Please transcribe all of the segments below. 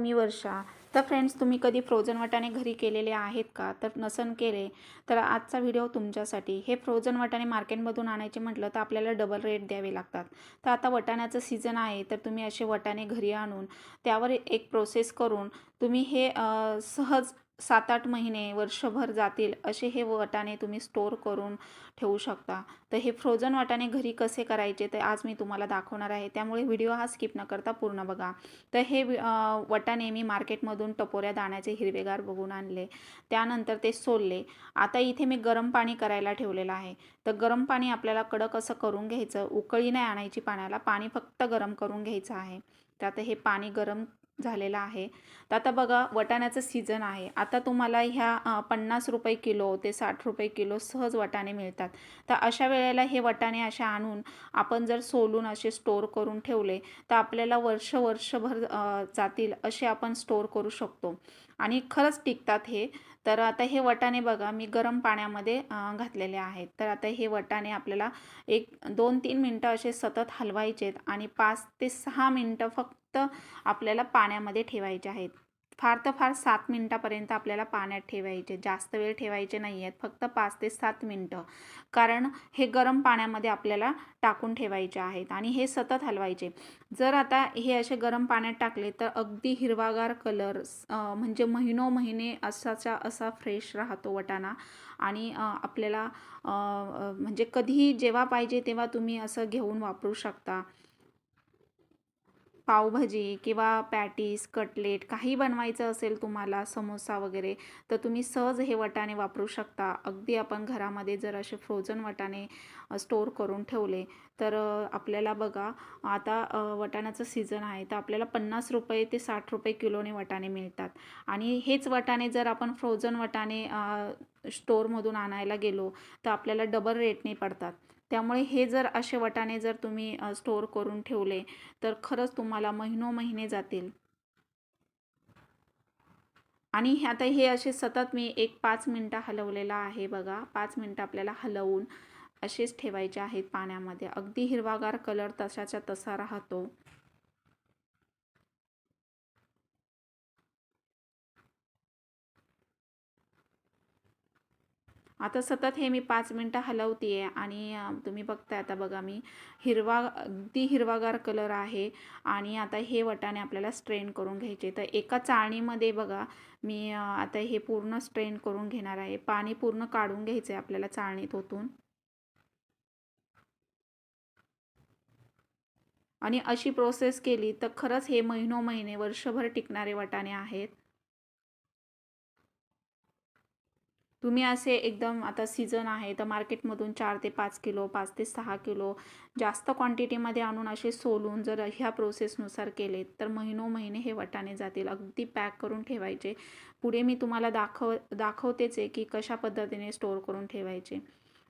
मी वर्षा. तर फ्रेंड्स तुम्ही कधी फ्रोझन वाटाणे घरी केलेले आहेत का? तर नसन केले. तर आजचा व्हिडिओ तुमच्यासाठी. हे फ्रोझन वाटाणे मार्केटमधून आणायचे म्हटलं तर आपल्याला डबल रेट द्यावे लागतात. तर आता वटाण्याचं सीझन आहे तर तुम्ही असे वटाणे घरी आणून त्यावर एक प्रोसेस करून तुम्ही हे सहज सात आठ महिने वर्षभर जातील असे हे वाटाणे तुम्ही स्टोअर करून ठेवू शकता. तर हे फ्रोझन वाटाणे घरी कसे करायचे ते आज मी तुम्हाला दाखवणार आहे. त्यामुळे व्हिडिओ हा स्किप न करता पूर्ण बघा. तर हे वि- वटाणे मी मार्केटमधून टपोऱ्या दाण्याचे हिरवेगार बघून आणले. त्यानंतर ते सोलले. आता इथे मी गरम पाणी करायला ठेवलेलं आहे. तर गरम पाणी आपल्याला कडक असं करून घ्यायचं. उकळी नाही आणायची पाण्याला. पाणी फक्त गरम करून घ्यायचं आहे. तर आता हे पाणी गरम झालेला आहे. तर आता बघा वटाण्याचं सीझन आहे. आता तुम्हाला ह्या पन्नास रुपये किलो ते साठ रुपये किलो सहज वटाणे मिळतात. तर अशा वेळेला हे वटाणे असे आणून आपण जर सोलून असे स्टोअर करून ठेवले तर आपल्याला वर्ष वर्षभर जातील असे आपण स्टोअर करू शकतो. आणि खरंच टिकतात हे. तर आता हे वटाणे बघा मी गरम पाण्यामध्ये घातलेले आहेत. तर आता हे वटाणे आपल्याला एक दोन तीन मिनटं असे सतत हलवायचेत आणि पाच ते सहा मिनटं फक्त फक्त आपल्याला पाण्यामध्ये ठेवायचे आहेत. फार तर फार सात मिनटापर्यंत आपल्याला पाण्यात ठेवायचे. जास्त वेळ ठेवायचे नाही आहेत. फक्त पाच ते सात मिनटं. कारण हे गरम पाण्यामध्ये आपल्याला टाकून ठेवायचे आहेत आणि हे सतत हलवायचे. जर आता हे असे गरम पाण्यात टाकले तर अगदी हिरवागार कलर म्हणजे महिनो महिने असाचा असा फ्रेश राहतो वटाणा. आणि आपल्याला म्हणजे कधीही जेव्हा पाहिजे तेव्हा तुम्ही असं घेऊन वापरू शकता. पावभाजी किंवा पॅटीस कटलेट काही बनवायचं असेल तुम्हाला समोसा वगैरे तर तुम्ही सहज हे वटाणे वापरू शकता. अगदी आपण घरामध्ये जर असे फ्रोझन वटाणे स्टोअर करून ठेवले तर आपल्याला बघा आता वटाण्याचं सीझन आहे तर आपल्याला पन्नास रुपये ते साठ रुपये किलोने वटाणे मिळतात. आणि हेच वटाणे जर आपण फ्रोझन वटाणे स्टोअरमधून आणायला गेलो तर आपल्याला डबल रेटने पडतात. त्यामुळे हे जर असे वटाणे जर तुम्ही स्टोअर करून ठेवले तर खरंच तुम्हाला महिनो महिने जातील. आणि आता हे असे सतत मी एक पाच मिनटं हलवलेलं आहे बघा. पाच मिनटं आपल्याला हलवून असेच ठेवायचे आहेत पाण्यामध्ये. अगदी हिरवागार कलर तशाचा तसा राहतो. आता सतत हे मी पाच मिनटं हलवते आणि तुम्ही बघताय आता बघा मी हिरवा अगदी हिरवागार कलर आहे आणि आता हे वटाणे आपल्याला स्ट्रेन करून घ्यायचे. तर एका चाळणीमध्ये बघा मी आता हे पूर्ण स्ट्रेन करून घेणार आहे. पाणी पूर्ण काढून घ्यायचं आहे आपल्याला चाळणीत ओतून आणि अशी प्रोसेस केली तर खरंच हे महिनो महिने वर्षभर टिकणारे वटाणे आहेत. तुम्ही असे एकदम आता सीझन आहे तर मार्केटमधून चार ते पाच किलो पाच ते सहा किलो जास्त क्वांटिटीमध्ये आणून असे सोलून जर ह्या प्रोसेसनुसार केले तर महिनो महिने हे वटाणे जातील. अगदी पॅक करून ठेवायचे. पुढे मी तुम्हाला दाखव दाखवतेच आहे की कशा पद्धतीने स्टोअर करून ठेवायचे.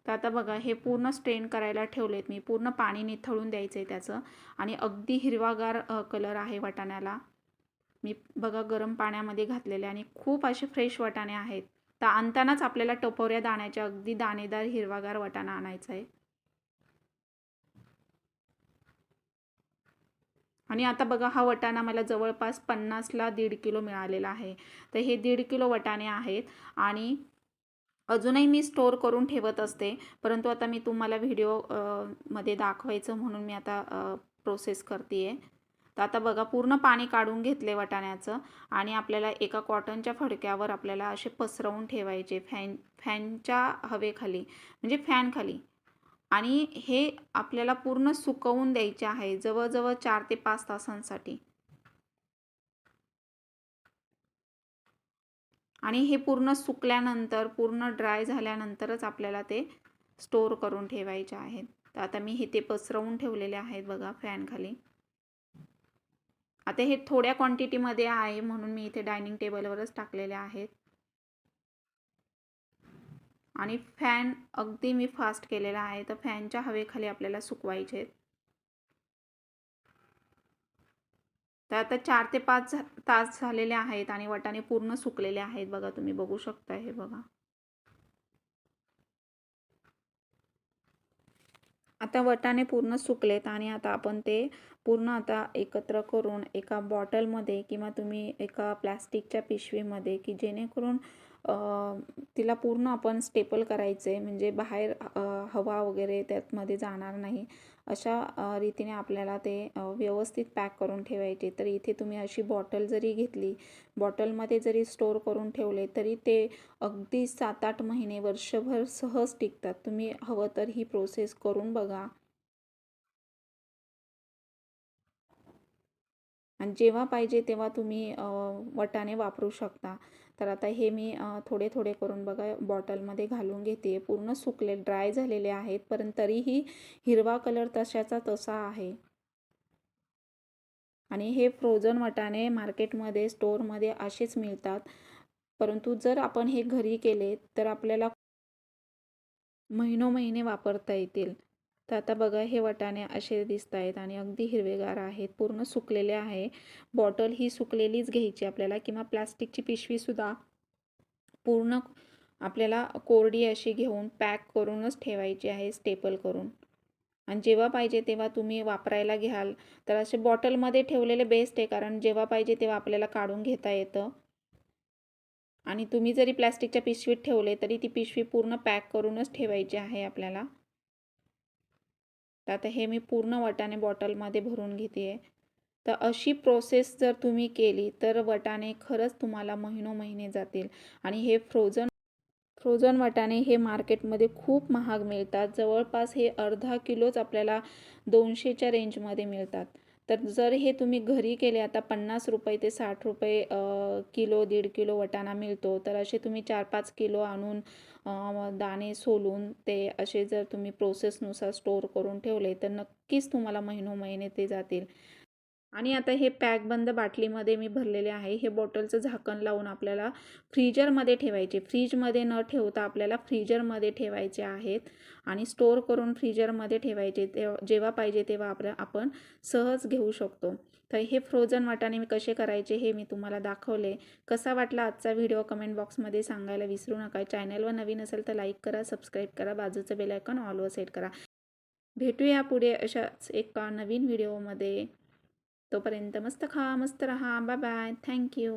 तर आता बघा हे पूर्ण स्ट्रेन करायला ठेवलेत मी. पूर्ण पाणी निथळून द्यायचं आहे त्याचं. आणि अगदी हिरवागार कलर आहे वाटाण्याला. मी बघा गरम पाण्यामध्ये घातलेले आणि खूप असे फ्रेश वाटाणे आहेत. तर आणतानाच आपल्याला टपोऱ्या दाण्याच्या अगदी दाणेदार हिरवागार वाटाणा आणायचा आहे. आणि आता बघा हा वटाणा मला जवळपास पन्नासला दीड किलो मिळालेला आहे. तर हे दीड किलो वटाणे आहेत आणि अजूनही मी स्टोअर करून ठेवत असते. परंतु आता मी तुम्हाला व्हिडिओमध्ये दाखवायचं म्हणून मी आता प्रोसेस करते आहे तर आता बघा पूर्ण पाणी काढून घेतले वाटाण्याचं आणि आपल्याला एका कॉटनच्या फडक्यावर आपल्याला असे पसरवून ठेवायचे फॅन फॅनच्या हवेखाली म्हणजे फॅनखाली. आणि हे आपल्याला पूर्ण सुकवून द्यायचे आहे जवळजवळ चार ते पाच तासांसाठी. आणि हे पूर्ण सुकल्यानंतर पूर्ण ड्राय झाल्यानंतरच आपल्याला ते स्टोअर करून ठेवायचे आहेत. तर आता मी हे ते पसरवून ठेवलेले आहेत बघा फॅनखाली. आता हे थोड्या क्वांटिटीमध्ये आहे म्हणून मी इथे डायनिंग टेबलवरच टाकलेले आहेत. आणि फॅन अगदी मी फास्ट केलेला आहे तर फॅनच्या हवेखाली आपल्याला सुकवायचे आहेत. तर आता चार ते पाच तास झालेले आहेत आणि वटाणे पूर्ण सुकलेले आहेत बघा तुम्ही बघू शकता हे बघा. आता वटाणे पूर्ण सुकलेत आणि आता आपण ते पूर्ण आता एकत्र करून एका बॉटलमध्ये किंवा तुम्ही एका प्लॅस्टिकच्या पिशवीमध्ये की जेणेकरून तिला पूर्ण आपण स्टेपल करायचं आहे म्हणजे बाहेर हवा वगैरे त्यातमध्ये जाणार नाही. अशा रीतीने आपल्याला ते व्यवस्थित पॅक करून ठेवायचे. तर इथे तुम्ही अशी बॉटल जरी घेतली बॉटलमध्ये जरी स्टोअर करून ठेवले तरी ते अगदी सात आठ महिने वर्षभर सहज टिकतात. तुम्ही हवं तर ही प्रोसेस करून बघा. आणि जेव्हा पाहिजे तेव्हा तुम्ही वटाने वापरू शकता. तर आता हे मी थोडे थोडे करून बघा बॉटलमध्ये घालून घेते. पूर्ण सुकले ड्राय झालेले आहेत पण तरीही हिरवा कलर तशाचा तसा आहे. आणि हे फ्रोझन वटाणे मार्केटमध्ये स्टोअरमध्ये असेच मिळतात. परंतु जर आपण हे घरी केले तर आपल्याला महिनो महिने वापरता येतील. तर आता बघा हे वटाणे असे दिसत आहेत आणि अगदी हिरवेगार आहेत पूर्ण सुकलेले आहे. बॉटल ही सुकलेलीच घ्यायची आपल्याला किंवा प्लास्टिकची पिशवीसुद्धा पूर्ण आपल्याला कोरडी अशी घेऊन पॅक करूनच ठेवायची आहे स्टेपल करून. आणि जेव्हा पाहिजे तेव्हा तुम्ही वापरायला घ्याल. तर असे बॉटलमध्ये ठेवलेले बेस्ट आहे कारण जेव्हा पाहिजे तेव्हा आपल्याला काढून घेता येतं. आणि तुम्ही जरी प्लॅस्टिकच्या पिशवीत ठेवले तरी ती पिशवी पूर्ण पॅक करूनच ठेवायची आहे आपल्याला. तर आता हे मी पूर्ण वटाणे बॉटलमध्ये भरून घेते. आहे तर अशी प्रोसेस जर तुम्ही केली तर वटाणे खरंच तुम्हाला महिनो महिने जातील. आणि हे फ्रोझन फ्रोझन वाटाणे हे मार्केटमध्ये खूप महाग मिळतात. जवळपास हे अर्धा किलोच आपल्याला दोनशेच्या रेंजमध्ये मिळतात. तर जर हे तुम्ही घरी केले आता पन्नास रुपये ते साठ रुपये किलो दीड किलो वटाणा मिळतो तर असे तुम्ही चार पाच किलो आणून दाणे सोलून ते असे जर तुम्ही प्रोसेसनुसार स्टोअर करून ठेवले तर नक्कीच तुम्हाला महिनो महिने ते जातील. आणि आता हे पॅक बंद बाटलीमध्ये मी भरलेले आहे. हे बॉटलचं झाकण लावून आपल्याला फ्रीजरमध्ये ठेवायचे. फ्रीजमध्ये न ठेवता आपल्याला फ्रीजरमध्ये ठेवायचे आहेत आणि स्टोअर करून फ्रीजरमध्ये ठेवायचे. ते जेव्हा पाहिजे तेव्हा आपल्या आपण सहज घेऊ शकतो. तर हे फ्रोझन वाटाणे मी कसे करायचे हे मी तुम्हाला दाखवले. कसा वाटला आजचा व्हिडिओ कमेंट बॉक्समध्ये सांगायला विसरू नका. चॅनलवर नवीन असेल तर लाईक करा सबस्क्राईब करा बाजूचं बेलायकॉन ऑलवर सेट करा. भेटूया पुढे अशाच एका नवीन व्हिडिओमध्ये. तोपर्यंत मस्त खा मस्त रहा. Bye bye thank you